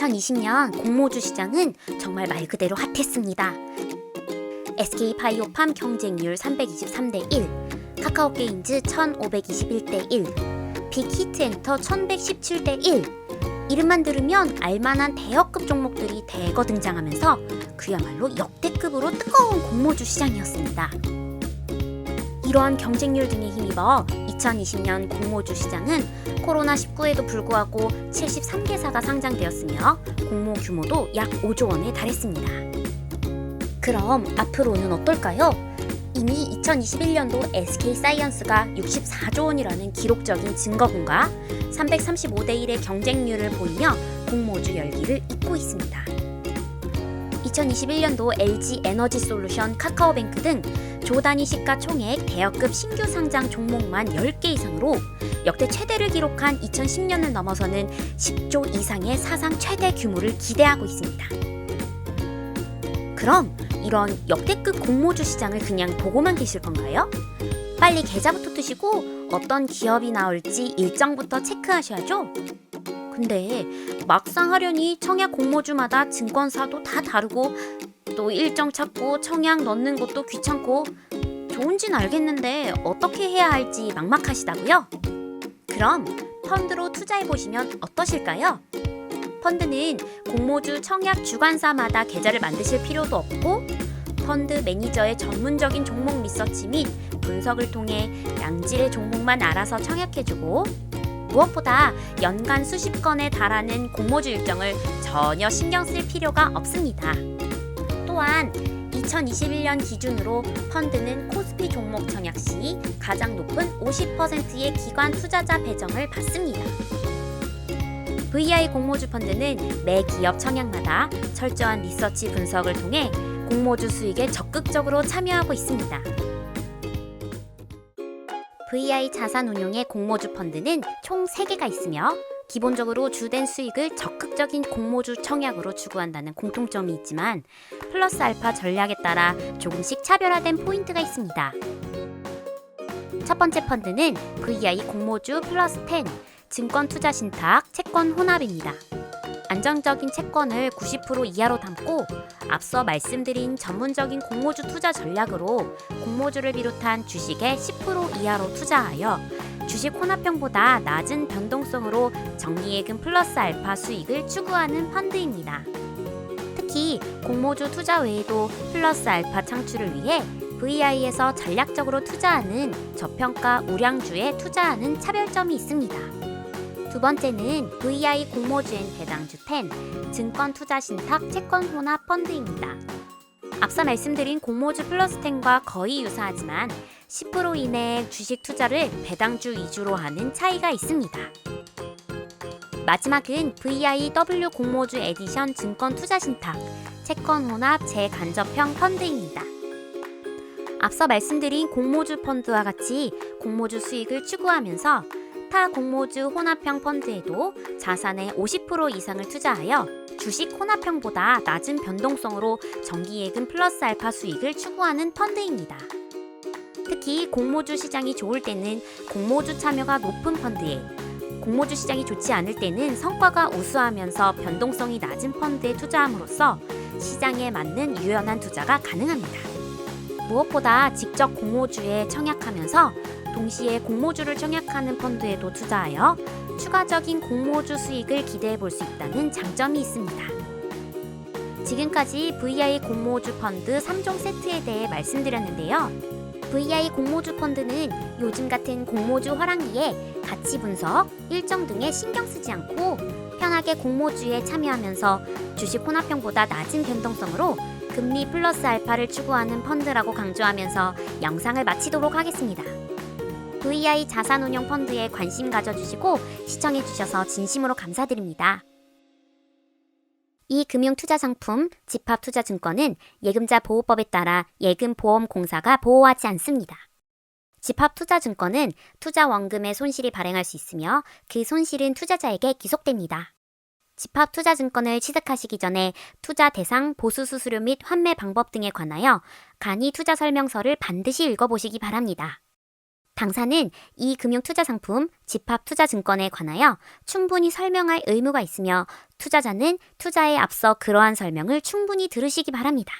2020년 공모주 시장은 정말 말 그대로 핫했습니다. SK 바이오팜 경쟁률 323대 1, 카카오 게임즈 1521대 1, 빅히트엔터 1117대 1. 이름만 들으면 알만한 대여급 종목들이 대거 등장하면서 그야말로 역대급으로 뜨거운 공모주 시장이었습니다. 이러한 경쟁률 등에 힘입어 2020년 공모주 시장은 코로나19에도 불구하고 73개사가 상장되었으며 공모 규모도 약 5조 원에 달했습니다. 그럼 앞으로는 어떨까요? 이미 2021년도 SK 사이언스가 64조 원이라는 기록적인 증거분과 335대 1의 경쟁률을 보이며 공모주 열기를 잇고 있습니다. 2021년도 LG 에너지 솔루션, 카카오뱅크 등 조단위 시가 총액 대여급 신규 상장 종목만 10개 이상으로 역대 최대를 기록한 2010년을 넘어서는 10조 이상의 사상 최대 규모를 기대하고 있습니다. 그럼 이런 역대급 공모주 시장을 그냥 보고만 계실 건가요? 빨리 계좌부터 뜨시고 어떤 기업이 나올지 일정부터 체크하셔야죠. 근데 막상 하려니 청약 공모주마다 증권사도 다 다르고 또 일정 찾고 청약 넣는 것도 귀찮고 좋은진 알겠는데 어떻게 해야 할지 막막하시다고요? 그럼 펀드로 투자해 보시면 어떠실까요? 펀드는 공모주 청약 주관사마다 계좌를 만드실 필요도 없고 펀드 매니저의 전문적인 종목 리서치 및 분석을 통해 양질의 종목만 알아서 청약해주고 무엇보다 연간 수십 건에 달하는 공모주 일정을 전혀 신경 쓸 필요가 없습니다. 또한 2021년 기준으로 펀드는 코스피 종목 청약 시 가장 높은 50%의 기관 투자자 배정을 받습니다. VI 공모주 펀드는 매 기업 청약마다 철저한 리서치 분석을 통해 공모주 수익에 적극적으로 참여하고 있습니다. VI 자산운용의 공모주 펀드는 총 3개가 있으며 기본적으로 주된 수익을 적극적인 공모주 청약으로 추구한다는 공통점이 있지만 플러스 알파 전략에 따라 조금씩 차별화된 포인트가 있습니다. 첫 번째 펀드는 VI 공모주 플러스 10 증권 투자 신탁 채권 혼합입니다. 안정적인 채권을 90% 이하로 담고 앞서 말씀드린 전문적인 공모주 투자 전략으로 공모주를 비롯한 주식의 10% 이하로 투자하여 주식 혼합형보다 낮은 변동성으로 정리예금 플러스 알파 수익을 추구하는 펀드입니다. 특히 공모주 투자 외에도 플러스 알파 창출을 위해 VI에서 전략적으로 투자하는 저평가 우량주에 투자하는 차별점이 있습니다. 두 번째는 VI 공모주엔 배당주 10 증권 투자 신탁 채권 혼합 펀드입니다. 앞서 말씀드린 공모주 플러스 10과 거의 유사하지만 10% 이내의 주식 투자를 배당주 위주로 하는 차이가 있습니다. 마지막은 VIW 공모주 에디션 증권 투자 신탁 채권 혼합 재간접형 펀드입니다. 앞서 말씀드린 공모주 펀드와 같이 공모주 수익을 추구하면서 타 공모주 혼합형 펀드에도 자산의 50% 이상을 투자하여 주식 혼합형보다 낮은 변동성으로 정기예금 플러스 알파 수익을 추구하는 펀드입니다. 특히 공모주 시장이 좋을 때는 공모주 참여가 높은 펀드에 공모주 시장이 좋지 않을 때는 성과가 우수하면서 변동성이 낮은 펀드에 투자함으로써 시장에 맞는 유연한 투자가 가능합니다. 무엇보다 직접 공모주에 청약하면서 동시에 공모주를 청약하는 펀드에도 투자하여 추가적인 공모주 수익을 기대해 볼 수 있다는 장점이 있습니다. 지금까지 VI 공모주 펀드 3종 세트에 대해 말씀드렸는데요. VI 공모주 펀드는 요즘 같은 공모주 화랑기에 가치 분석, 일정 등에 신경 쓰지 않고 편하게 공모주에 참여하면서 주식 혼합형보다 낮은 변동성으로 금리 플러스 알파를 추구하는 펀드라고 강조하면서 영상을 마치도록 하겠습니다. VI 자산운용 펀드에 관심 가져주시고 시청해주셔서 진심으로 감사드립니다. 이 금융투자 상품 집합투자증권은 예금자 보호법에 따라 예금보험공사가 보호하지 않습니다. 집합투자증권은 투자 원금의 손실이 발생할 수 있으며 그 손실은 투자자에게 기속됩니다. 집합투자증권을 취득하시기 전에 투자 대상, 보수 수수료 및 환매 방법 등에 관하여 간이 투자 설명서를 반드시 읽어보시기 바랍니다. 당사는 이 금융투자상품 집합투자증권에 관하여 충분히 설명할 의무가 있으며 투자자는 투자에 앞서 그러한 설명을 충분히 들으시기 바랍니다.